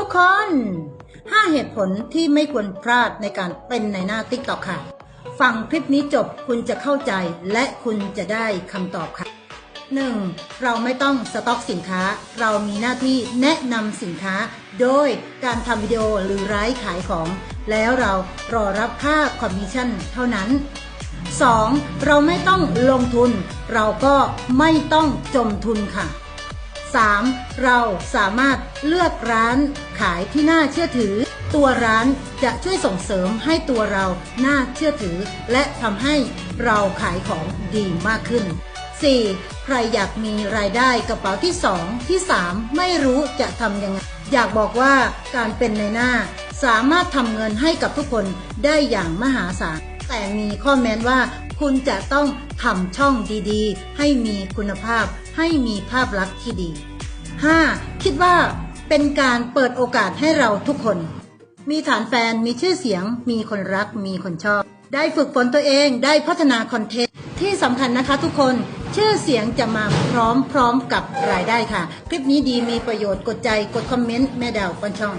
ทุกคน 5 เหตุผลที่ไม่ควรพลาดในการเป็นในหน้าติ๊กต็อกค่ะ ฟังคลิปนี้จบคุณจะเข้าใจและคุณจะได้คำตอบค่ะ 1. เราไม่ต้องสต็อกสินค้า เรามีหน้าที่แนะนำสินค้า โดยการทำวิดีโอหรือไลฟ์ขายของ แล้วเรารอรับค่าคอมมิชชั่นเท่านั้น 2. เราไม่ต้องลงทุน เราก็ไม่ต้องจมทุนค่ะ 3. เราสามารถเลือกร้านขายที่น่าเชื่อถือ ตัวร้านจะช่วยส่งเสริมให้ตัวเราน่าเชื่อถือ และทำให้เราขายของดีมากขึ้น 4. ใครอยากมีรายได้กระเป๋าที่ 2 ที่ 3 ไม่รู้จะทำยังไง อยากบอกว่าการเป็นในหน้า สามารถทำเงินให้กับทุกคนได้อย่างมหาศาลแต่มีข้อแม้นว่า คุณจะต้องทำช่องดีๆ ให้มีคุณภาพ ให้มีภาพลักษณ์ที่ดี 5. คิดว่าเป็นการเปิดโอกาสให้เราทุกคน มีฐานแฟนมีชื่อเสียง มีคนรัก มีคนชอบ ได้ฝึกฝนตัวเองได้พัฒนาคอนเทนต์ที่สำคัญนะคะทุกคนชื่อเสียงจะมาพร้อมๆกับรายได้ค่ะ คลิปนี้ดีมีประโยชน์กดใจกดคอมเมนต์แม่ดาวปันช่อง